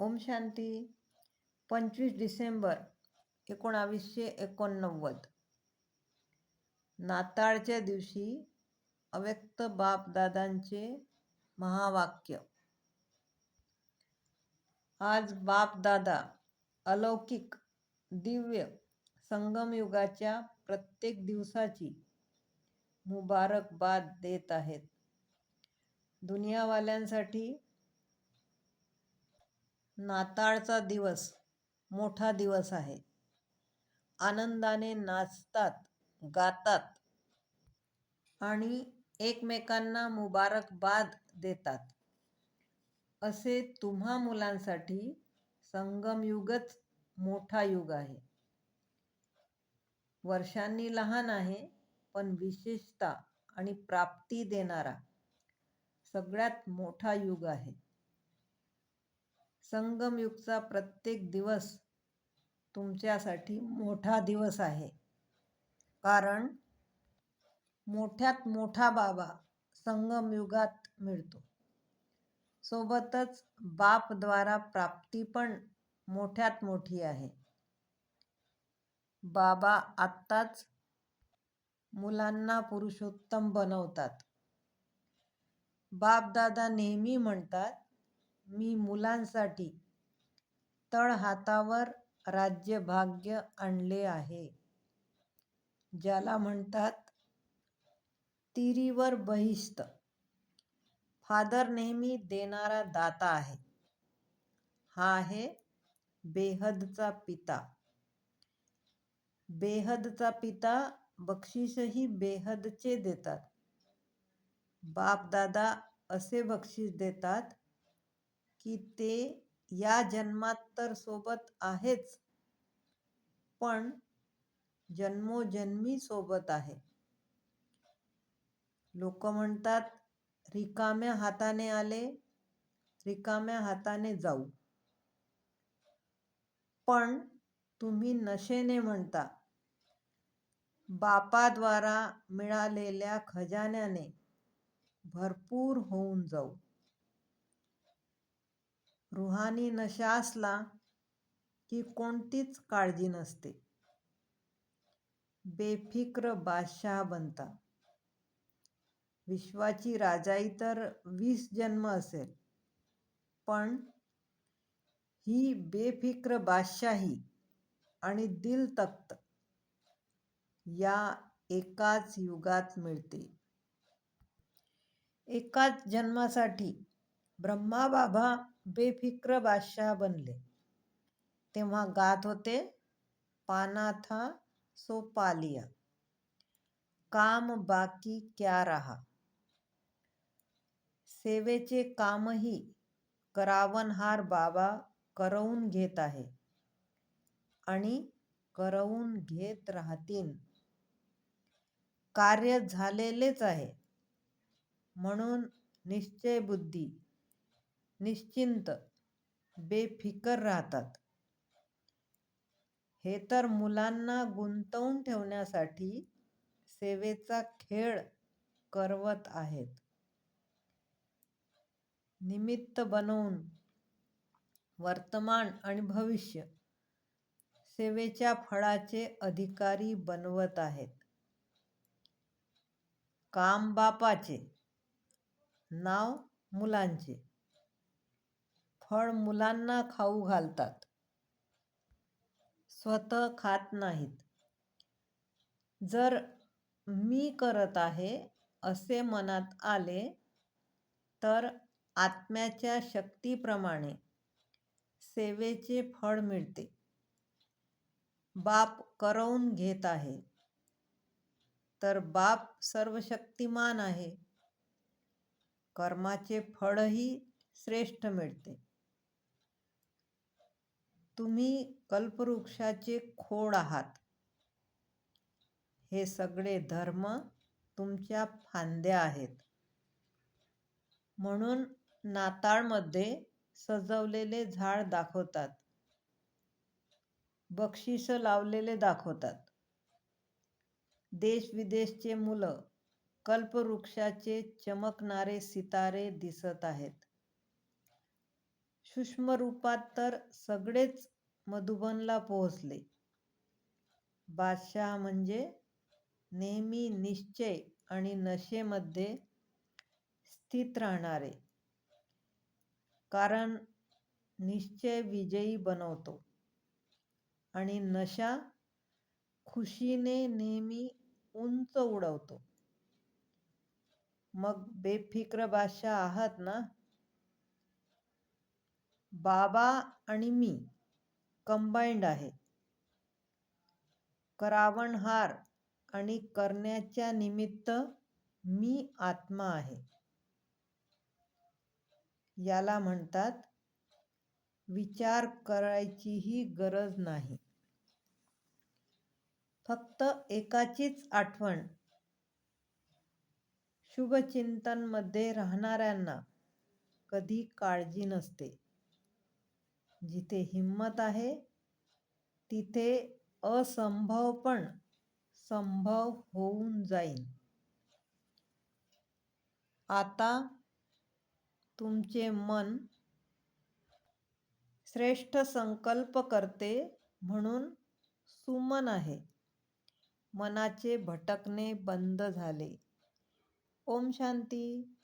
ओम शांती. पंचवीस डिसेंबर एकोणावीसशे एकोणनव्वद. नाताळच्या दिवशी अव्यक्त बापदादांचे महावाक्य. आज बापदादा अलौकिक दिव्य संगमयुगाच्या प्रत्येक दिवसाची मुबारकबाद देत आहेत. दुनियावाल्यांसाठी नाताळचा दिवस मोठा दिवस आहे. आनंदाने नाचतात गातात आणि एकमेकांना मुबारकबाद देतात. असे तुम्हा मुलांसाठी संगमयुगच मोठा युग आहे. वर्षांनी लहान आहे पण विशेषता आणि प्राप्ती देणारा सगळ्यात मोठा युग आहे. संगमयुगचा प्रत्येक दिवस तुमच्यासाठी मोठा दिवस आहे. कारण मोठ्यात मोठा बाबा संगमयुगात मिळतो. सोबतच बापद्वारा प्राप्ती पण मोठ्यात मोठी आहे. बाबा आत्ताच मुलांना पुरुषोत्तम बनवतात. बापदादा नेहमी म्हणतात मी मुलांसाठी तळहातावर राज्यभाग्य आणले आहे. ज्याला म्हणतात तिरीवर बहिस्त फादर नेहमी देणारा दाता आहे. हा आहे बेहदचा पिता. बेहदचा पिता बक्षीसही बेहदचे देतात. बापदादा असे बक्षीस देतात की ते या जन्मात तर सोबत आहेच पण जन्मोजन्मी सोबत आहे. लोक म्हणतात रिकाम्या हाताने आले रिकाम्या हाताने जाऊ. पण तुम्ही नशेने म्हणता बापाद्वारा मिळालेल्या खजान्याने भरपूर होऊन जाऊ. रुहानी नशा असला की कोणतीच काळजी नसते. बेफिक्र बादशाह बनता विश्वाची राजाई तर वीस जन्म असेल पण ही बेफिक्र बादशाही आणि दिल तख्त या एकाच युगात मिळते. एकाच जन्मासाठी ब्रह्माबाबा बेफिक्र बादशाह बनले. तेव्हा गात होते पानाथा सो पालिया काम बाकी क्या रहा? सेवेचे कामही करावनहार बाबा करवून घेत आहे आणि करवून घेत राहतील. कार्य झालेलेच आहे. म्हणून निश्चय बुद्धी निश्चिंत बेफिकर राहतात. हे तर मुलांना गुंतवून ठेवण्यासाठी सेवेचा खेळ करवत आहेत. निमित्त बनवून वर्तमान आणि भविष्य सेवेच्या फळाचे अधिकारी बनवत आहेत. काम बापाचे नाव मुलांचे. फळ मुलांना खाऊ घालतात. स्वतः खात नाहीत. जर मी करत आहे असे मनात आले तर आत्म्याच्या शक्तीप्रमाणे सेवेचे फळ मिळते. बाप करवून घेत आहे. तर बाप सर्वशक्तिमान आहे. कर्माचे फळही श्रेष्ठ मिळते. तुम्ही कल्पवृक्षाचे खोड आहात. हे सगळे धर्म तुमच्या फांद्या आहेत. म्हणून नाताळमध्ये सजवलेले झाड दाखवतात. बक्षीस लावलेले दाखवतात. देश विदेशचे मुलं कल्पवृक्षाचे चमकणारे सितारे दिसत आहेत. सूक्ष्म रूपात तर सगळेच मधुबनला पोहोचले. बादशहा म्हणजे नेहमी निश्चय आणि नशेमध्ये स्थित राहणारे. कारण निश्चय विजयी बनवतो आणि नशा खुशीने नेहमी उंच उडवतो. मग बेफिक्र बादशाह आहात ना? बाबा आणि मी कंबाईंड आहे. करावणहार आणि करण्याच्या निमित्त मी आत्मा आहे. याला म्हणतात विचार करायचीही गरज नाही. फक्त एकाचीच आठवण शुभचिंतनमध्ये राहणाऱ्यांना कधी काळजी नसते. जिथे हिंमत आहे तिथे असंभव पण संभव होऊन जाईल. आता तुमचे मन श्रेष्ठ संकल्प करते म्हणून सुमन आहे. मनाचे भटकणे बंद झाले. ओम शांती